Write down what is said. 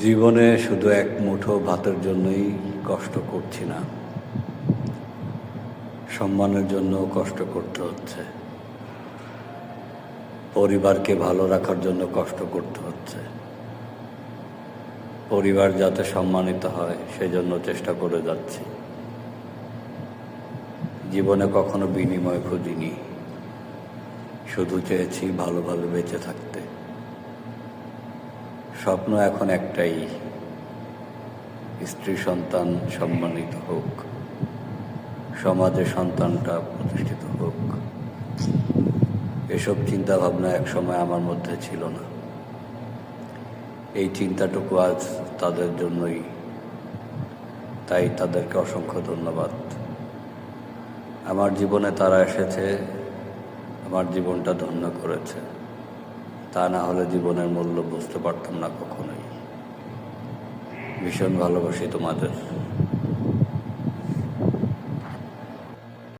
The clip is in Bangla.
জীবনে শুধু এক মুঠো ভাতের জন্যই কষ্ট করছি না। সম্মানের জন্য কষ্ট করতে হচ্ছে। পরিবারকে ভালো রাখার জন্য কষ্ট করতে হচ্ছে। পরিবার যাতে সম্মানিত হয়, সেজন্য চেষ্টা করে যাচ্ছি। জীবনে কখনো বিনিময় খুঁজিনি। শুধু চেয়েছি ভালোভাবে বেঁচে থাকতে। স্বপ্ন এখন একটাই, স্ত্রী সন্তান সম্মানিত হোক, সমাজে সন্তানটা প্রতিষ্ঠিত হোক। এসব চিন্তা ভাবনা একসময় আমার মধ্যে ছিল না। এই চিন্তাটুকু আজ তাদের জন্যই। তাই তাদেরকে অসংখ্য ধন্যবাদ। আমার জীবনে তারা এসেছে, আমার জীবনটা ধন্য করেছে। তা না হলে জীবনের মূল্য বুঝতে পারতাম না কখনোই। ভীষণ ভালোবাসি তোমাদের।